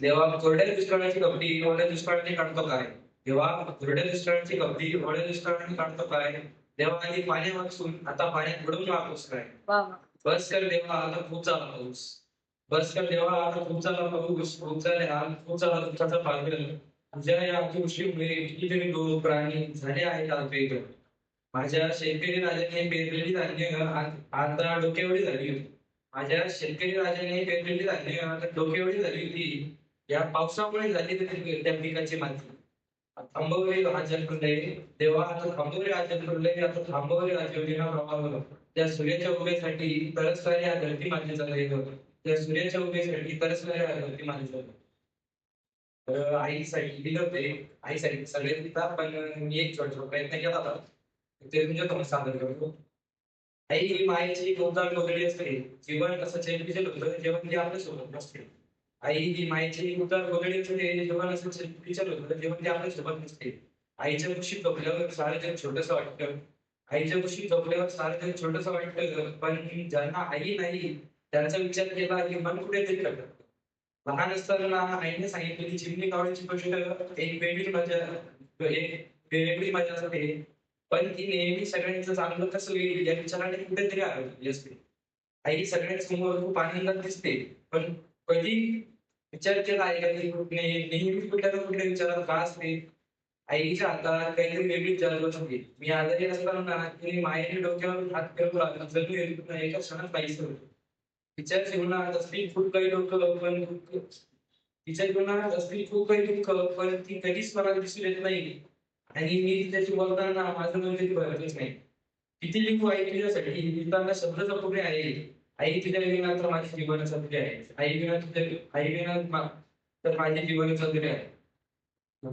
देवा कोरड्या दुष्काळाची कबड्डी ओढ्या दुष्काळाने काढतो काय? देवा कोरड्या दुष्काळाची कबड्डी ओढ्या दुष्काळाने काढतो काय? देवा आधी पाण्या वाचून आता पाण्यात बुडवून वापस काय? बस कर देवा आता खूप झाला पाऊस. बस कर देवा आता खूप झाला पाऊस. खूप झाले खूप झाला दुःखाचा पागल. तुझ्या या अतिवृष्टीमुळे कितीतरी लोक प्राणी झाले आहेत आगवेग माझ्या शेतकरी राजाने पेरलेली धान्य आता डोक्यावरी झाली. होती माझ्या शेतकरी राजाने पेरलेली झाली आता डोक्यावरी झाली होती. या पावसामुळे झाली तरी त्या पिकाची माती. थांबवले राजनकडे देवा आता थांबवले राजनकडे आता थांबवले राजयोजना प्रभाव त्या सूर्याच्या उभेसाठी परस्पर या धरती मातेचा दैव त्या सूर्याच्या उभेसाठी परस्पर या धरती मातेचा दैव. तर आईसाठी दिलं होते. आईसाठी सगळे देतात पण मी एक छोटा प्रयत्न केला होता. ते तुमच्या तुम्ही सादर करतो. आई ही मायेची गोदान वगैरे असते. जीवन असं चेपीचे होतं जेवण ती म्हणजे आपल्यासोबत नसते. आई ही मायेची गोदान वगैरे असते जेवण असं चेपीचे होतं जेवण ते आपल्यासोबत नसते. आईच्या कुशीत झोपल्यावर सारं जग छोटस वाटतं. आईच्या कुशीत झोपल्यावर सारं जग छोटस वाटतं. पण ज्यांना आई नाही त्यांचा विचार केला की मन कुठेतरी करतं लहान असताना आईने सांगितलेली चिमणी कावळ्याची गोष्ट एक वेगळी मजा एक वेगळी मजा असते. पण ती नेहमी सगळ्यांचं चांगलं कसं होईल या विचाराने कुठेतरी आली असते. आई सगळ्यांसमोर खूप आनंदात दिसते पण कधी विचार केला आई नेहमी कुठल्या ना कुठल्या विचारात का असते. आईच्या हातात काहीतरी वेगळी जादू असते मी आजारी असताना तिने मायेने डोक्यावर हात फिरवू लागला जणू एक- एका क्षणात पाहिजे विचार तिच्या जीवनात असतील खूप काही लोक पण तिच्या जीवनात असतील खूप काही दुःख पण ती कधीच मला दिसून येत नाही. आणि मी त्याची बोलताना माझं मन कधी भरतच नाही किती लिखू आई तुझ्यासाठी? लिहिताना शब्द अपुरे आहे? आई तुझ्या विना तर माझे जीवन अपुरे आहे? आई विना तुझ्या आई विना तर माझे जीवन अपुरे आहे?